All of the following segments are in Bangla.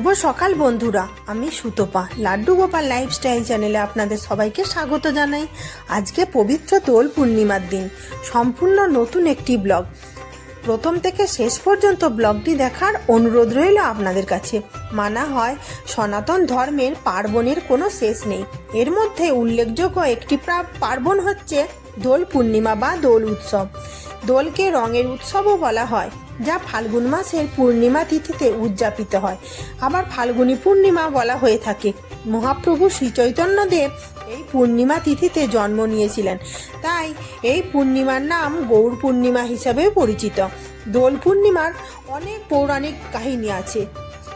শুভ সকাল বন্ধুরা, আমি সুতপা। লাড্ডু গোপাল লাইফস্টাইল চ্যানেলে আপনাদের সবাইকে স্বাগত জানাই। আজকে পবিত্র দোল পূর্ণিমার দিন, সম্পূর্ণ নতুন একটি ব্লগ। প্রথম থেকে শেষ পর্যন্ত ব্লগটি দেখার অনুরোধ রইল আপনাদের কাছে। মানা হয়, সনাতন ধর্মের পার্বণের কোনো শেষ নেই। এর মধ্যে উল্লেখযোগ্য একটি পার্বণ হচ্ছে দোল পূর্ণিমা বা দোল উৎসব। দোলকে রঙের উৎসবও বলা হয়। যা ফাল্গুন মাসের পূর্ণিমা তিথিতে উদযাপিত হয়। আবার ফাল্গুনী পূর্ণিমা বলা হয়ে থাকে। মহাপ্রভু শ্রীচৈতন্যদেব এই পূর্ণিমা তিথিতে জন্ম নিয়েছিলেন। তাই এই পূর্ণিমার নাম গৌর পূর্ণিমা হিসাবেও পরিচিত। দোল পূর্ণিমার অনেক পৌরাণিক কাহিনী আছে।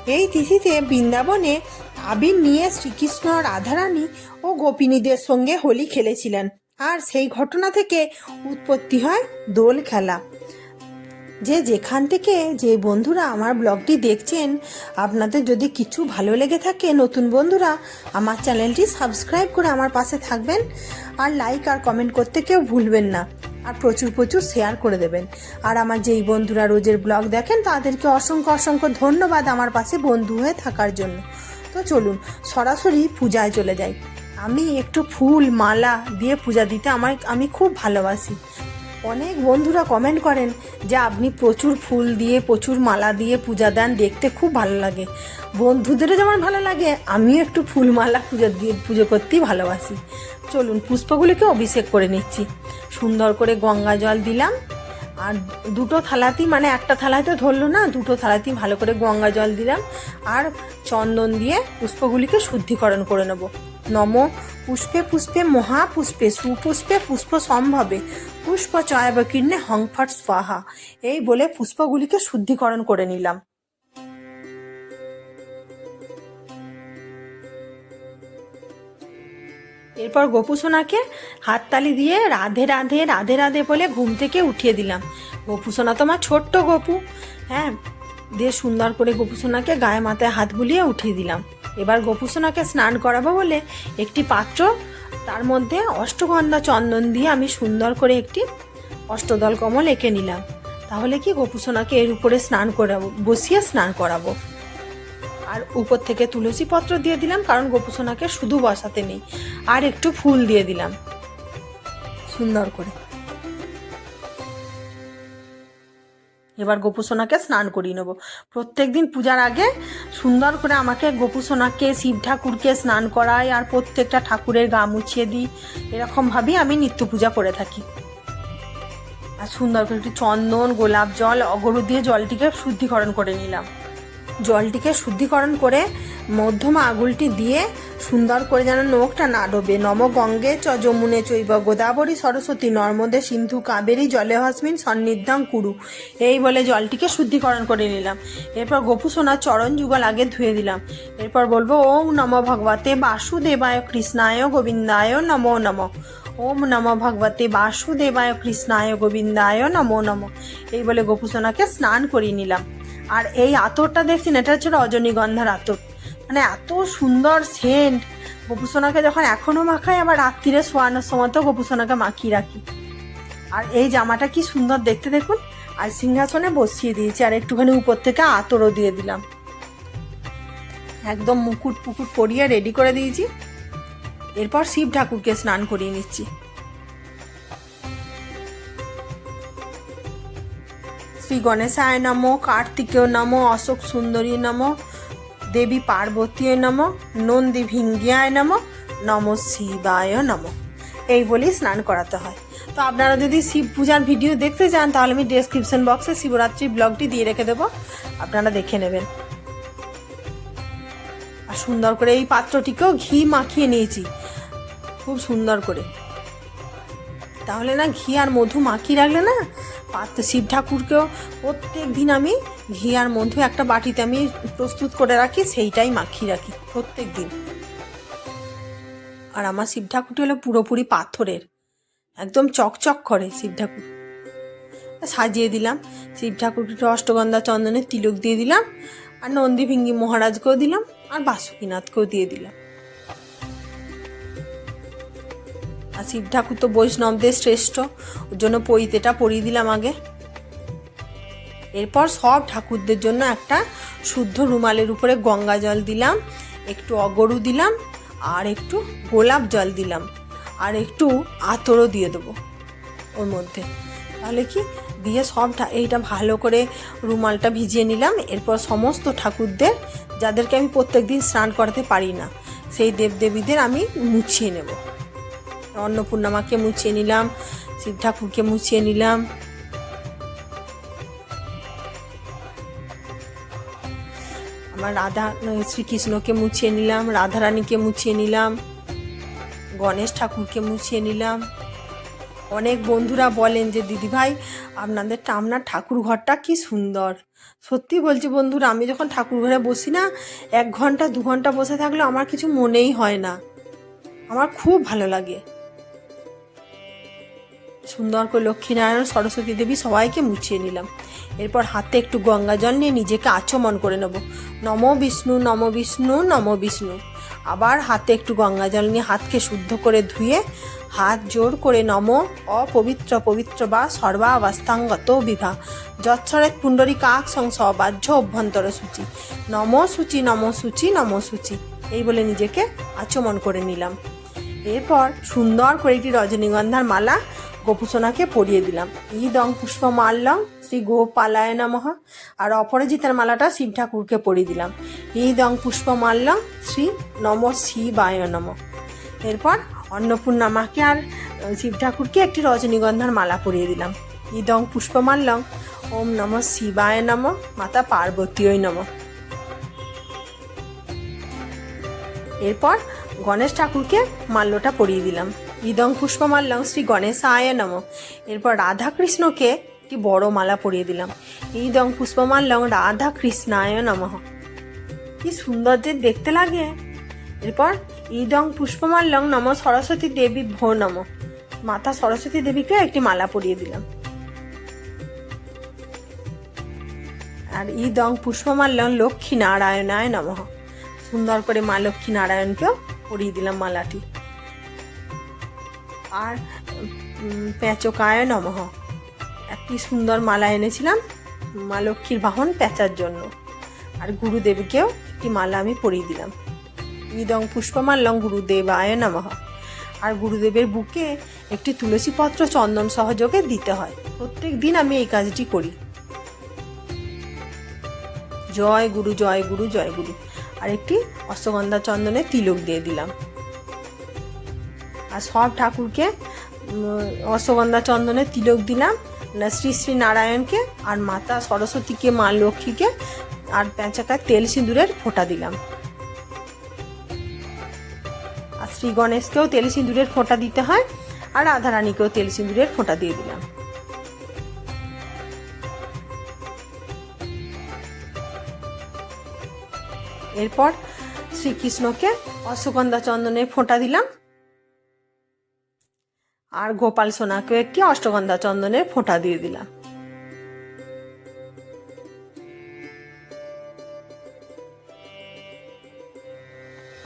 এই তিথিতে বৃন্দাবনে আবির নিয়ে শ্রীকৃষ্ণ রাধারানী ও গোপিনীদের সঙ্গে হোলি খেলেছিলেন। আর সেই ঘটনা থেকে উৎপত্তি হয় দোল খেলা। যে যেখান থেকে যে বন্ধুরা আমার ব্লগটি দেখছেন, আপনাদের যদি কিছু ভালো লেগে থাকে, নতুন বন্ধুরা, আমার চ্যানেলটি সাবস্ক্রাইব করে আমার পাশে থাকবেন আর লাইক আর কমেন্ট করতে কেউ ভুলবেন না। আর প্রচুর প্রচুর শেয়ার করে দেবেন। আর আমার যেই বন্ধুরা রোজের ব্লগ দেখেন, তাদেরকে অসংখ্য অসংখ্য ধন্যবাদ আমার পাশে বন্ধু হয়ে থাকার জন্য। তো চলুন, সরাসরি পূজায় চলে যাই। আমি একটু ফুল, মালা দিয়ে পূজা দিতে আমার আমি খুব ভালোবাসি। অনেক বন্ধুরা কমেন্ট করেন যে আপনি প্রচুর ফুল দিয়ে, প্রচুর মালা দিয়ে পূজা দেন, দেখতে খুব ভালো লাগে। বন্ধুদেরও যেমন ভালো লাগে, আমিও একটু ফুল মালা পুজো দিয়ে, পুজো করতেই ভালোবাসি। চলুন, পুষ্পগুলিকে অভিষেক করে নিচ্ছি। সুন্দর করে গঙ্গা জল দিলাম। আর দুটো থালাতেই মানে একটা থালাতে ধরলো না, দুটো থালাতেই ভালো করে গঙ্গা জল দিলাম। আর চন্দন দিয়ে পুষ্পগুলিকে শুদ্ধিকরণ করে নেব। নম পুষ্পে পুষ্পে মহাপুষ্পে সুপুষ্পে পুষ্প সম্ভবে পুষ্প চয়ব কীর্ণে হংফট স্বাহা। এই বলে পুষ্পগুলিকে শুদ্ধিকরণ করে নিলাম। এরপর গোপুসোনাকে হাততালি দিয়ে রাধে রাধে রাধে রাধে বলে ঘুম থেকে উঠিয়ে দিলাম। গোপুসোনা তো আমার ছোট্ট গপু। হ্যাঁ দিয়ে সুন্দর করে গোপুসোনাকে গায়ে মাথায় হাত বুলিয়ে উঠিয়ে দিলাম। এবার গোপুসোনাকে স্নান করাবো বলে একটি পাত্র তার মধ্যে অষ্টগন্ধা চন্দন দিয়ে আমি সুন্দর করে একটি অষ্টদল কমল এঁকে নিলাম। তাহলে কি গোপুসোনাকে এর উপরে স্নান করাবো, বসিয়ে স্নান করাবো? আর উপর থেকে তুলসী পত্র দিয়ে দিলাম, কারণ গোপুসোনাকে শুধু বসাতে নেই, আর একটু ফুল দিয়ে দিলাম। সুন্দর করে। এবার গোপুসোনাকে স্নান করিয়ে নেব। প্রত্যেক দিন পূজার আগে সুন্দর করে আমাকে গোপুসোনাকে শিব ঠাকুরকে স্নান করাই আর প্রত্যেকটা ঠাকুরের গা মুছিয়ে দিই। এরকমভাবেই আমি নিত্য পূজা করে থাকি। আর সুন্দর করে একটু চন্দন, গোলাপ জল, অগরু দিয়ে জলটিকে শুদ্ধিকরণ করে নিলাম। জলটিকে শুদ্ধিকরণ করে মধ্যমা আগুলটি দিয়ে সুন্দর করে যেন নখটা না ডোবে। নম গঙ্গে চ যমুনে চৈব গোদাবরী সরস্বতী নর্মদে সিন্ধু কাবেরী জলে হসমিন সন্নিধাং কুরু। এই বলে জলটিকে শুদ্ধিকরণ করে নিলাম। এরপর গোপু সোনার চরণ যুগল আগে ধুয়ে দিলাম। এরপর বলব, ওম নম ভগবতে বাসুদেবায় কৃষ্ণায় গোবিন্দায় নমো নম। ওম নম ভগবতে বাসুদেবায় কৃষ্ণায় গোবিন্দায় নমো নম। এই বলে গোপুসোনাকে স্নান করিয়ে নিলাম। আর এই আতরটা দেখছেন, এটা হচ্ছে রজনীগন্ধার আতর। মানে এত সুন্দর সেন্ট গোপুসোনাকে যখন এখনও মাখাই, আবার রাত্রিরে শোয়ানোর সময় তো গোপুসোনাকে মাখিয়ে রাখি। আর এই জামাটা কি সুন্দর দেখতে দেখুন। আর সিংহাসনে বসিয়ে দিয়েছি, আর একটুখানি উপর থেকে আতরও দিয়ে দিলাম। একদম মুকুট পুকুট পরিয়ে রেডি করে দিয়েছি। এরপর শিব ঠাকুরকে স্নান করিয়ে নিচ্ছি। শ্রী গণেশায় নম, কার্তিকেয় নম, অশোক সুন্দরী নম, দেবী পার্বতী নম, নন্দী ভিঙ্গিয়ায় নম নম শিবায় নম। এই বলেই স্নান করাতে হয়। তো আপনারা যদি শিব পূজার ভিডিও দেখতে চান, তাহলে আমি ডেসক্রিপশন বক্সে শিবরাত্রি ব্লগটি দিয়ে রেখে দেবো। আপনারা দেখে নেবেন। আর সুন্দর করে এই পাত্রটিকেও ঘি মাখিয়ে নিয়েছি। খুব সুন্দর করে। তাহলে না, ঘি আর মধু মাখিয়ে রাখলে না পাত্র শিব ঠাকুরকেও প্রত্যেক দিন আমি ঘি আর মধু একটা বাটিতে আমি প্রস্তুত করে রাখি, সেইটাই মাখিয়ে রাখি প্রত্যেক দিন। আর আমার শিব ঠাকুরটি হলো পুরোপুরি পাথরের, একদম চকচক করে শিব ঠাকুর। সাজিয়ে দিলাম, শিব ঠাকুরকে অষ্টগন্ধা চন্দনের তিলক দিয়ে দিলাম, আর নন্দী ভিঙ্গি মহারাজকেও দিলাম, আর বাসুকীনাথকেও দিয়ে দিলাম। আর শিব ঠাকুর তো বৈষ্ণবদের শ্রেষ্ঠ, ওর জন্য পৈতেটা পরিয়ে দিলাম আগে। এরপর সব ঠাকুরদের জন্য একটা শুদ্ধ রুমালের উপরে গঙ্গা জল দিলাম, একটু অগরু দিলাম, আর একটু গোলাপ জল দিলাম, আর একটু আতরও দিয়ে দেবো ওর মধ্যে। তাহলে কি? দিয়ে সব এইটা ভালো করে রুমালটা ভিজিয়ে নিলাম, এরপর সমস্ত ঠাকুরদের, যাদেরকে আমি প্রত্যেক দিন স্নান করাতে পারি না, সেই দেবদেবীদের আমি মুছিয়ে নেব। অন্নপূর্ণামাকে মুছিয়ে নিলাম শিব ঠাকুরকে মুছিয়ে নিলাম। আমার রাধা শ্রীকৃষ্ণকে মুছিয়ে নিলাম, রাধারানীকে মুছিয়ে নিলাম, গণেশ ঠাকুরকে মুছিয়ে নিলাম। অনেক বন্ধুরা বলেন যে দিদিভাই আপনাদের আপনার ঠাকুর ঘরটা কি সুন্দর। সত্যি বলছি বন্ধুরা, আমি যখন ঠাকুর ঘরে বসি না, এক ঘণ্টা, দু ঘণ্টা বসে থাকলে আমার কিছু মনেই হয় না। আমার খুব ভালো লাগে। সুন্দর করে লক্ষ্মীনারায়ণ, সরস্বতী দেবী সবাইকে মুছিয়ে নিলাম। এরপর হাতে একটু গঙ্গা জল নিয়ে নিজেকে আচমন করে নেব। নম বিষ্ণু নম বিষ্ণু নম বিষ্ণু। আবার হাতে একটু গঙ্গা জল নিয়ে হাতকে শুদ্ধ করে ধুয়ে হাত জোর করে নম অপবিত্র, পবিত্র বা সর্বাবস্থাঙ্গত বিভা। যৎসরেত পুণ্ডরী কাক সংস বাহ্য অভ্যন্তর সূচি। নম সূচি নম সূচি নম সূচি। এই বলে নিজেকে আচমন করে নিলাম। এরপর সুন্দর করে একটি রজনীগন্ধার মালা গোপুসোনাকে পরিয়ে দিলাম। ইদং পুষ্পমাল্যং শ্রী গোপালায় নমঃ। আর অপরাজিতার মালাটা শিব ঠাকুরকে পরিয়ে দিলাম। ইদং পুষ্পমাল্যং শ্রী নম শিবায় নম। এরপর অন্নপূর্ণা মাকে আর শিব ঠাকুরকে একটি রজনীগন্ধার মালা পরিয়ে দিলাম। ইদং পুষ্পমাল্যং ওম নম শিবায় নম, মাতা পার্বতীয় নম। এরপর গণেশ ঠাকুরকে মাল্যটা পরিয়ে দিলাম। ইদং পুষ্পমাল্যং শ্রী গণেশায় নম। এরপর রাধা কৃষ্ণকে একটি বড় মালা পরিয়ে দিলাম। ইদং পুষ্পমাল্যং রাধা কৃষ্ণায় নমঃ। কি সুন্দর যে দেখতে লাগে। এরপর ইদং পুষ্পমাল্যং নম সরস্বতী দেবী ভো নম। মাতা সরস্বতী দেবীকে একটি মালা পরিয়ে দিলাম। আর ইদং পুষ্পমাল্যং লক্ষ্মী নারায়ণায় নমঃ। সুন্দর করে মা লক্ষ্মী নারায়ণকেও পরিয়ে দিলাম মালাটি। আর উম, পেঁচকায় নমঃ। একটি সুন্দর মালা এনেছিলাম মা লক্ষ্মীর বাহন পেঁচার জন্য। আর গুরুদেবকেও একটি মালা আমি পরিয়ে দিলাম। ইদং পুষ্পমাল্যং গুরুদেবায় নমঃ। আর গুরুদেবের বুকে একটি তুলসী পত্র চন্দন সহযোগে দিতে হয়। প্রত্যেক দিন আমি এই কাজটি করি। জয় গুরু জয় গুরু জয় গুরু। আর একটি অশ্বগন্ধা চন্দনে তিলক দিয়ে দিলাম। আর সব ঠাকুরকে অশ্বগন্ধা চন্দনের তিলক দিলাম শ্রী শ্রী নারায়ণকে আর মাতা সরস্বতীকে, মা লক্ষ্মীকে আর পেঁচাকার তেল সিঁদুরের ফোঁটা দিলাম। আর শ্রী গণেশকেও তেল সিঁদুরের ফোঁটা দিতে হয় আর রাধারানীকেও তেল সিঁদুরের ফোঁটা দিয়ে দিলাম। এরপর শ্রীকৃষ্ণকে অশ্বগন্ধা চন্দনের ফোঁটা দিলাম। আর গোপাল সোনাকেও একটি অষ্টগন্ধা চন্দনের ফোঁটা দিয়ে দিলাম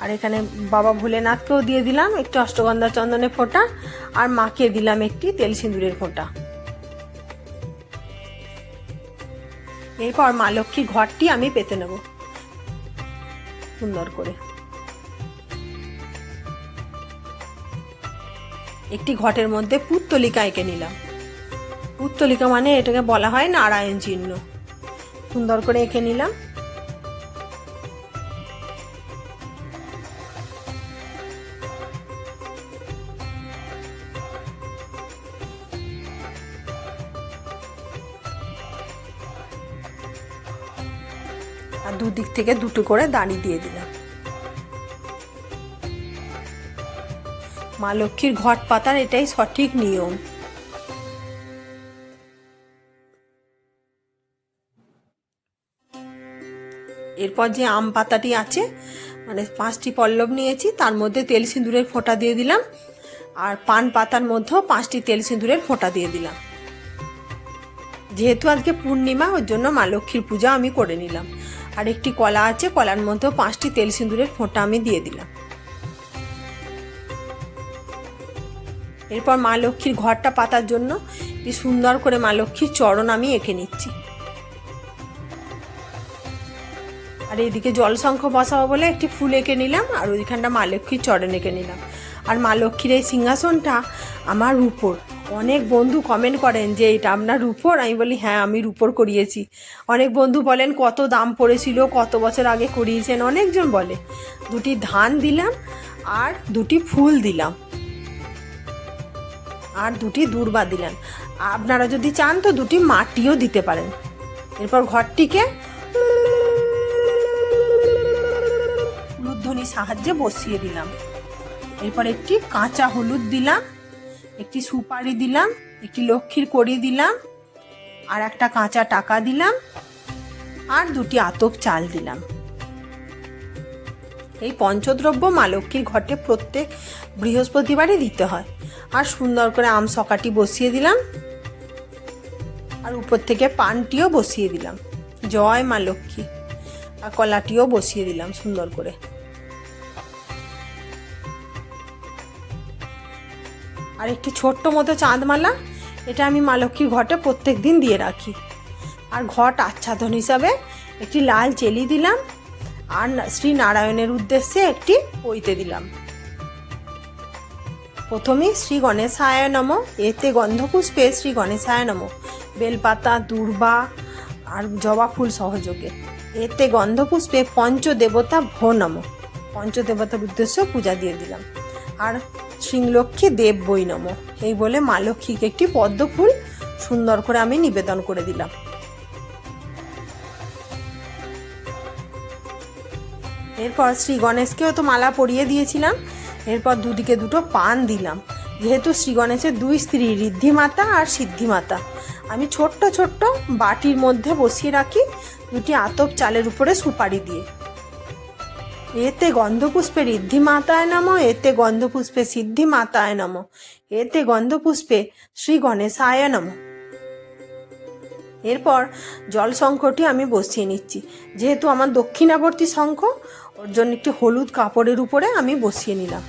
আর এখানে বাবা ভোলেনাথকেও দিয়ে দিলাম একটি অষ্টগন্ধা চন্দনের ফোঁটা, আর মাকে দিলাম একটি তেল সিঁদুরের ফোঁটা। এরপর মা লক্ষ্মীর ঘরটি আমি পেতে নেব। সুন্দর করে। একটি ঘটের মধ্যে পুত্তলিকা এঁকে নিলাম। পুত্তলিকা মানে এটাকে বলা হয় নারায়ণ চিহ্ন। সুন্দর করে এঁকে নিলাম। আর দুদিক থেকে দুটো করে দাড়ি দিয়ে দিলাম। মা লক্ষ্মীর ঘট পাতার এটাই সঠিক নিয়ম। এরপর যে আম পাতাটি আছে মানে পাঁচটি পল্লব নিয়েছি, তার মধ্যে তেল সিঁদুরের ফোঁটা দিয়ে দিলাম, আর পান পাতার মধ্যেও পাঁচটি তেল সিঁদুরের ফোঁটা দিয়ে দিলাম। যেহেতু আজকে পূর্ণিমা, ওর জন্য মা লক্ষ্মীর পূজা আমি করে নিলাম। আর একটি কলা আছে, কলার মধ্যেও পাঁচটি তেল সিঁদুরের ফোঁটা আমি দিয়ে দিলাম। এরপর মা লক্ষ্মীর ঘরটা পাতার জন্য সুন্দর করে মা লক্ষ্মীর চরণ আমি এঁকে নিচ্ছি। আর এইদিকে জলশঙ্খ বসাবো বলে একটি ফুল এঁকে নিলাম, আর ওইখানটা মা লক্ষ্মীর চরণ এঁকে নিলাম। আর মা লক্ষ্মীর এই সিংহাসনটা আমার রূপোর। অনেক বন্ধু কমেন্ট করেন যে, এটা আপনার রূপোর? আমি বলি হ্যাঁ আমি রূপোর করিয়েছি। অনেক বন্ধু বলেন, কত দাম পড়েছিল, কত বছর আগে করিয়েছেন? অনেকজন বলে, দুটি ধান দিলাম আর দুটি ফুল দিলাম। আর দুটি দূর্বা দিলেন। আপনারা যদি চান তো দুটি মাটিও দিতে পারেন। এরপর ঘরটিকে উলুধ্বনির সাহায্যে বসিয়ে দিলাম। এরপর একটি কাঁচা হলুদ দিলাম, একটি সুপারি দিলাম, একটি লক্ষ্মীর কড়ি দিলাম, আর একটা কাঁচা টাকা দিলাম, আর দুটি আতপ চাল দিলাম। এই পঞ্চদ্রব্য মা লক্ষ্মীর ঘটে প্রত্যেক বৃহস্পতিবারই দিতে হয়। আর সুন্দর করে আম সকাটি বসিয়ে দিলাম। আর উপর থেকে পানটিও বসিয়ে দিলাম। জয় মা লক্ষ্মী। আর কলাটিও বসিয়ে দিলাম সুন্দর করে। আর একটি ছোট্ট মতো চাঁদমালা, এটা আমি মা লক্ষ্মীর ঘটে প্রত্যেক দিন দিয়ে রাখি। আর ঘট আচ্ছাদন হিসাবে একটি লাল চেলি দিলাম। আর শ্রী নারায়ণের উদ্দেশ্যে একটি পইতে দিলাম। প্রথমেই শ্রী গণেশায় নম, এতে গন্ধপুষ্পে শ্রী গণেশায় নম। বেলপাতা, দূর্বা আর জবা ফুল সহযোগে। এতে গন্ধপুষ্পে পঞ্চদেবতা ভো নম। পঞ্চদেবতার উদ্দেশ্যে পূজা দিয়ে দিলাম। আর শ্রীলক্ষ্মী দেব বই নম। এই বলে মা লক্ষ্মীকে একটি পদ্ম ফুল সুন্দর করে আমি নিবেদন করে দিলাম। এরপর শ্রী গণেশকেও তো মালা পরিয়ে দিয়েছিলাম। এরপর দুদিকে দুটো পান দিলাম। যেহেতু শ্রী গণেশের দুই স্ত্রী, ঋদ্ধিমাতা আর সিদ্ধিমাতা। আমি ছোট্ট ছোট্ট বাটির মধ্যে বসিয়ে রাখি, দুটি আতপ চালের উপরে সুপারি দিয়ে। এতে গন্ধপুষ্পে ঋদ্ধি মাতায় নম, এতে গন্ধপুষ্পে সিদ্ধি মাতায় নম, এতে গন্ধপুষ্পে শ্রী গণেশায় নম। এরপর জল শঙ্খটি আমি বসিয়ে নিচ্ছি। যেহেতু আমার দক্ষিণাবর্তী শঙ্খ ওর জন্য একটি হলুদ কাপড়ের উপরে আমি বসিয়ে নিলাম।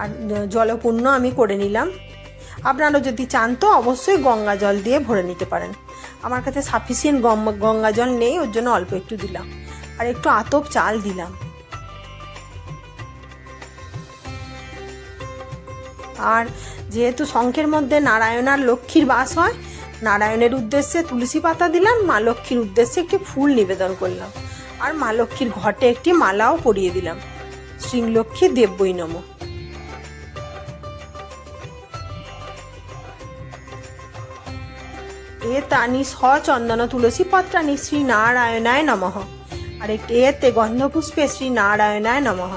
আর জলপূর্ণ আমি করে নিলাম। আপনারা যদি চান তো অবশ্যই গঙ্গা জল দিয়ে ভরে নিতে পারেন। আমার কাছে সাফিসিয়েন্ট গঙ্গা জল নেই, ওর জন্য অল্প একটু দিলাম। আর একটু আতপ চাল দিলাম। আর যেহেতু শঙ্খের মধ্যে নারায়ণ আর লক্ষ্মীর বাস হয় নারায়ণের উদ্দেশ্যে তুলসী পাতা দিলাম, মা লক্ষ্মীর উদ্দেশ্যে একটি ফুল নিবেদন করলাম। আর মা লক্ষ্মীর ঘটে একটি মালাও পরিয়ে দিলাম। শ্রীলক্ষ্মী দেব্যই নম। এ তানি সচন্দন তুলসী পত্রানি শ্রী নারায়ণায় নমঃ। আর এতে গন্ধপুষ্পে শ্রী নারায়ণায় নমঃ।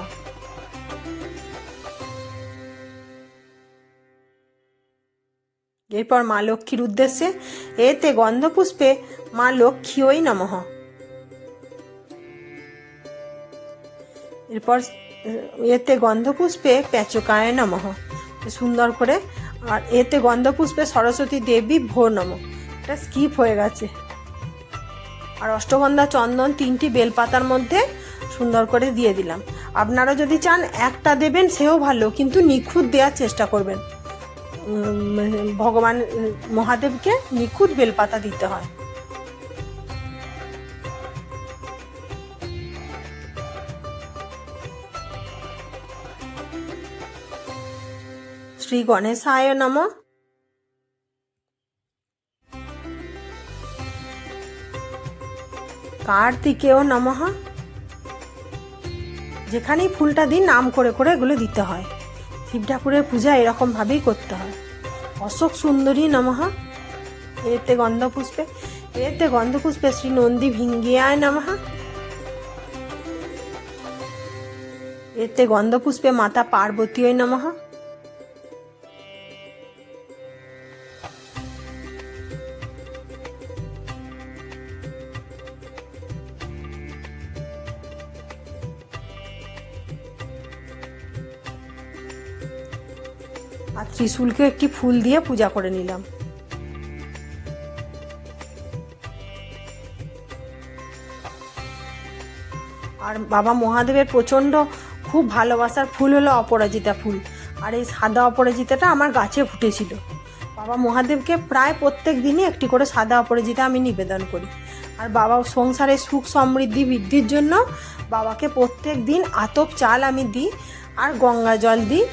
এরপর মা লক্ষ্মীর উদ্দেশ্যে, এতে গন্ধপুষ্পে মা লক্ষ্মী ওই নমঃ। এরপর, এতে গন্ধপুষ্পে প্যাচকায় নমঃ। সুন্দর করে, আর এতে গন্ধপুষ্পে সরস্বতী দেবী ভো নম। এটা স্কিপ হয়ে গেছে। আর অষ্টগন্ধা চন্দন তিনটি বেলপাতার মধ্যে সুন্দর করে দিয়ে দিলাম। আপনারা যদি চান একটা দেবেন, সেও ভালো, কিন্তু নিখুঁত দেওয়ার চেষ্টা করবেন। ভগবান মহাদেবকে নিখুঁত বেলপাতা দিতে হয়। শ্রী গণেশায় নম। কার্তিকেয় নমঃ। যেখানেই ফুলটা দিন, নাম করে করে এগুলো দিতে হয়। শিব ঠাকুরের পূজা এরকমভাবেই করতে হয়। অশোক সুন্দরী নমঃ। এতে গন্ধপুষ্পে এতে গন্ধপুষ্পে শ্রী নন্দী ভিঙ্গিয়ায় নমহা এতে গন্ধপুষ্পে মাতা পার্বতীয় নমঃ। ত্রিশূলকে একটি ফুল দিয়ে পূজা করে নিলাম। আর বাবা মহাদেবের প্রচণ্ড খুব ভালোবাসার ফুল হলো অপরাজিতা ফুল। আর এই সাদা অপরাজিতাটা আমার গাছে ফুটেছিল। বাবা মহাদেবকে প্রায় প্রত্যেক দিনই একটি করে সাদা অপরাজিতা আমি নিবেদন করি। আর বাবা সংসারে সুখ সমৃদ্ধি বৃদ্ধির জন্য বাবাকে প্রত্যেক দিন আতপ চাল আমি দিই, আর গঙ্গা জল দিই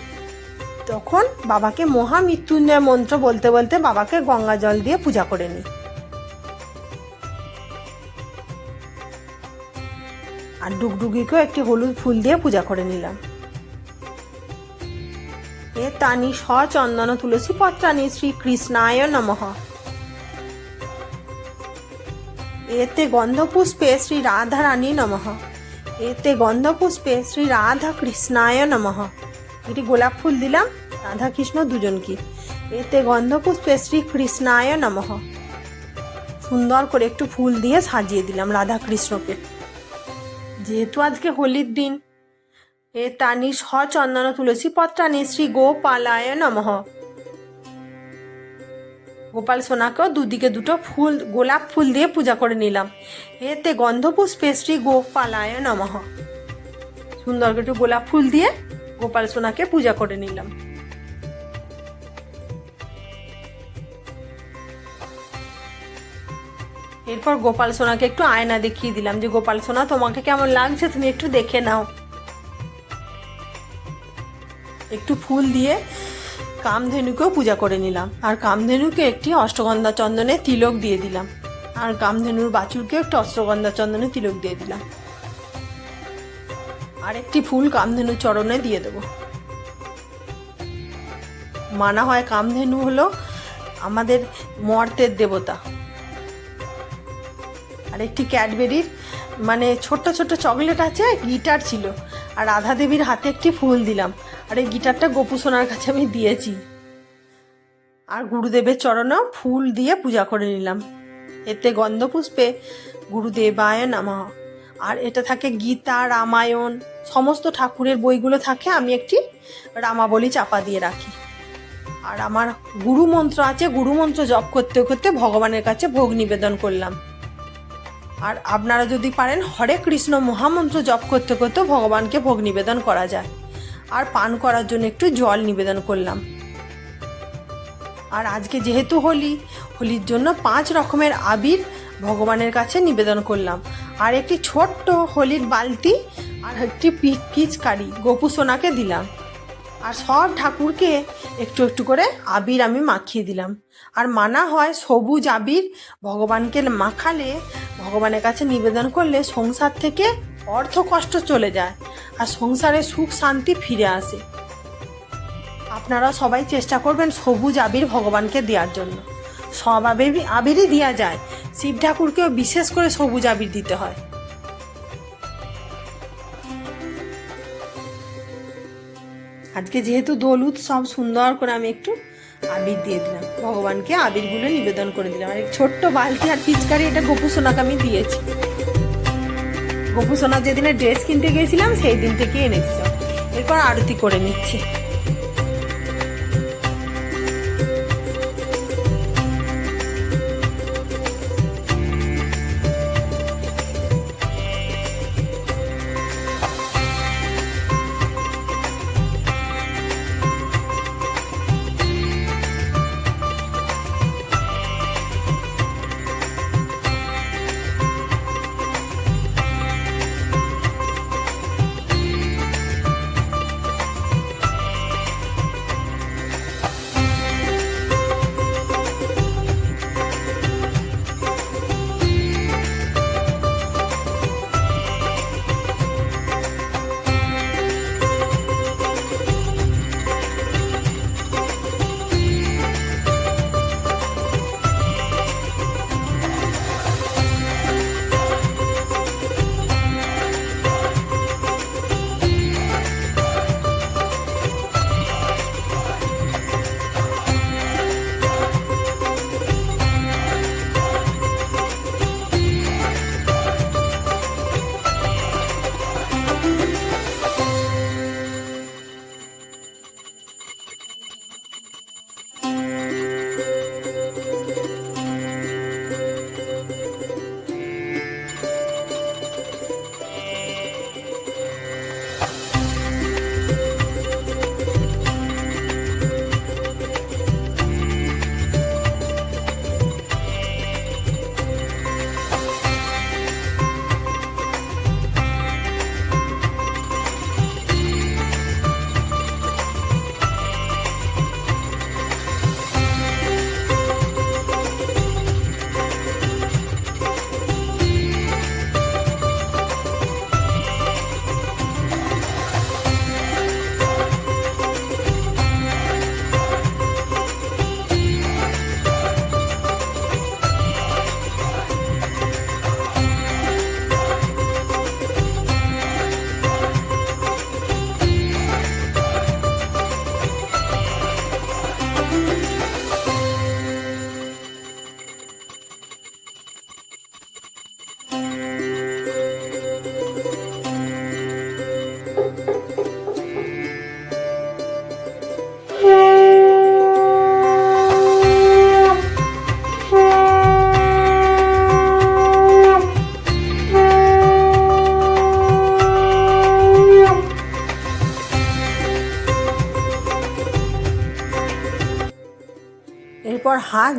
তখন বাবাকে মহামৃত্যুঞ্জয় মন্ত্র বলতে বলতে বাবাকে গঙ্গা জল দিয়ে পূজা করে নিই আর ডুগডুগিকেও একটি হলুদ ফুল দিয়ে পূজা করে নিলাম। এ তানি সচন্দন তুলসী পত্রানি শ্রী কৃষ্ণায় নমঃ। এতে গন্ধপুষ্পে শ্রী রাধা রানী নমঃ। এতে গন্ধপুষ্পে শ্রী রাধা কৃষ্ণায় নমঃ। এটি গোলাপ ফুল দিলাম রাধা কৃষ্ণ দুজনকে। এতে গন্ধপুষ্পে শ্রী কৃষ্ণায় নমঃ। সুন্দর করে একটু ফুল দিয়ে সাজিয়ে দিলাম রাধা কৃষ্ণকে যেহেতু আজকে হোলির দিন, এ তানি সচন্দন তুলসী পত্রানি শ্রী গোপালায় নমঃ। গোপাল সোনাকেও দুদিকে দুটো ফুল, গোলাপ ফুল দিয়ে পূজা করে নিলাম। এতে গন্ধপুষ্পে শ্রী গোপালায় নমঃ। সুন্দর একটু গোলাপ ফুল দিয়ে গোপাল সোনাকে পূজা করে নিলাম। এরপর গোপাল সোনাকে একটু আয়না দেখিয়ে দিলাম যে, গোপাল সোনা, তোমাকে কেমন লাগছে? তুমি একটু দেখে নাও। একটু ফুল দিয়ে কামধেনুকেও পূজা করে নিলাম। আর কামধেনুকে একটি অষ্টগন্ধা চন্দনে তিলক দিয়ে দিলাম। আর কামধেনুর বাছুরকে একটু অষ্টগন্ধা চন্দনে তিলক দিয়ে দিলাম। আর একটি ফুল কামধেনু চরণে দিয়ে দেবো। মানা হয় কামধেনু হলো আমাদের মর্তের দেবতা। আর একটি ক্যাডবেরির মানে ছোট্ট ছোট্ট চকলেট আছে গিটার ছিল। আর রাধা দেবীর হাতে একটি ফুল দিলাম। আর এই গিটারটা গোপু সোনার কাছে আমি দিয়েছি। আর গুরুদেবের চরণেও ফুল দিয়ে পূজা করে নিলাম। এতে গন্ধপুষ্পে গুরুদেবায় নামা। আর এটা থাকে গীতা, রামায়ণ, সমস্ত ঠাকুরের বইগুলো থাকে, আমি একটি রামাবলী চাপা দিয়ে রাখি। আর আমার গুরু মন্ত্র আছে গুরু মন্ত্র জপ করতে করতে ভগবানের কাছে ভোগ নিবেদন করলাম। আর আপনারা যদি পারেন, হরে কৃষ্ণ মহামন্ত্র জপ করতে করতে ভগবানকে ভোগ নিবেদন করা যায়। আর পান করার জন্য একটু জল নিবেদন করলাম। আর আজকে যেহেতু হোলি, হোলির জন্য পাঁচ রকমের আবির ভগবানের কাছে নিবেদন করলাম। আর একটি ছোট্ট হোলির বালতি আর একটি পিচকারি গোপু সোনাকে দিলাম। আর সব ঠাকুরকে একটু একটু করে আবির আমি মাখিয়ে দিলাম। আর মানা হয় সবুজ আবির ভগবানকে মাখালে, ভগবানের কাছে নিবেদন করলে সংসার থেকে অর্থ কষ্ট চলে যায়। আর সংসারে সুখ শান্তি ফিরে আসে। আপনারা সবাই চেষ্টা করবেন সবুজ আবির ভগবানকে দেওয়ার জন্য। সব আবির আবিরই দেওয়া যায়। শিব ঠাকুরকেও বিশেষ করে সবুজ আবির দিতে হয়। আজকে যেহেতু দোল উৎসব, সুন্দর করে আমি একটু আবির দিয়ে দিলাম। ভগবানকে আবিরগুলো নিবেদন করে দিলাম। আর ছোট্ট বালতি আর পিচকারি, এটা গোপু সোনাকে আমি দিয়েছি। গোপু সোনার যেদিনে ড্রেস কিনতে গিয়েছিলাম, সেই দিন থেকে এনেছিলাম এরপর আরতি করে নিচ্ছি।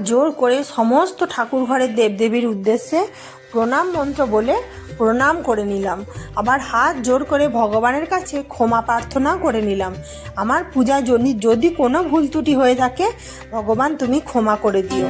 জোর করে সমস্ত ঠাকুর ঘরের দেবদেবীর উদ্দেশ্যে প্রণাম মন্ত্র বলে প্রণাম করে নিলাম। আবার হাত জোর করে ভগবানের কাছে ক্ষমা প্রার্থনা করে নিলাম। আমার পূজা যদি কোনো ভুল ত্রুটি হয়ে থাকে, ভগবান তুমি ক্ষমা করে দিও।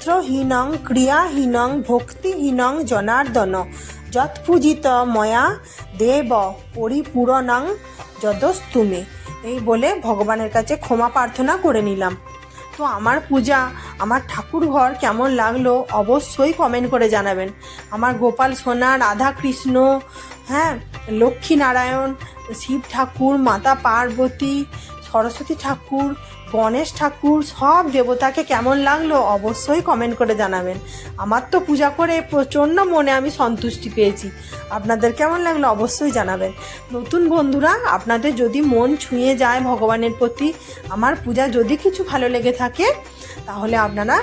মন্ত্রহীনং ক্রিয়াহীনং ভক্তিহীনং জনার্দন। যৎপূজিত ময়া দেব পরিপূরণং যদস্তুমে। এই বলে ভগবানের কাছে ক্ষমা প্রার্থনা করে নিলাম। তো আমার পূজা, আমার ঠাকুর ঘর কেমন লাগল অবশ্যই কমেন্ট করে জানাবেন। আমার গোপাল সোনা রাধা কৃষ্ণ হ্যাঁ লক্ষ্মী নারায়ণ শিব ঠাকুর, মাতা পার্বতী সরস্বতী ঠাকুর, গণেশ ঠাকুর, সব দেবতাকে কেমন লাগল অবশ্যই কমেন্ট করে জানাবেন। আমার তো পূজা করে প্রচণ্ড মনে আমি সন্তুষ্টি পেয়েছি। আপনাদের কেমন লাগল অবশ্যই জানাবেন। নতুন বন্ধুরা, আপনাদের যদি মন ছুঁয়ে যায় ভগবানের প্রতি, আমার পূজা যদি কিছু ভালো লেগে থাকে তাহলে আপনারা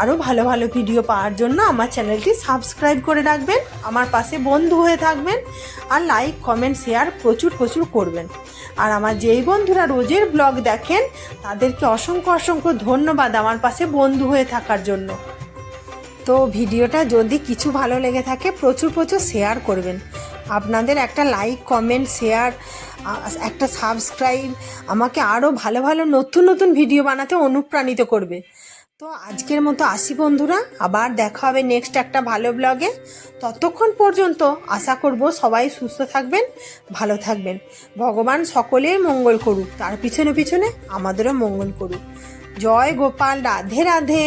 আরও ভালো ভালো ভিডিও পাওয়ার জন্য আমার চ্যানেলটি সাবস্ক্রাইব করে রাখবেন, আমার পাশে বন্ধু হয়ে থাকবেন আর লাইক কমেন্ট শেয়ার প্রচুর প্রচুর করবেন। আর আমার যেই বন্ধুরা রোজের ব্লগ দেখেন, তাদেরকে অসংখ্য অসংখ্য ধন্যবাদ আমার পাশে বন্ধু হয়ে থাকার জন্য। তো ভিডিওটা যদি কিছু ভালো লেগে থাকে, প্রচুর প্রচুর শেয়ার করবেন। আপনাদের একটা লাইক কমেন্ট শেয়ার একটা সাবস্ক্রাইব আমাকে আরও ভালো ভালো নতুন নতুন ভিডিও বানাতে অনুপ্রাণিত করবে। তো আজকের মতো আসি বন্ধুরা। আবার দেখা হবে নেক্সট একটা ভালো ব্লগে ততক্ষণ পর্যন্ত আশা করব সবাই সুস্থ থাকবেন, ভালো থাকবেন। ভগবান সকলের মঙ্গল করুক, তার পিছনে পিছনে আমাদেরও মঙ্গল করুক। জয় গোপাল, রাধে রাধে।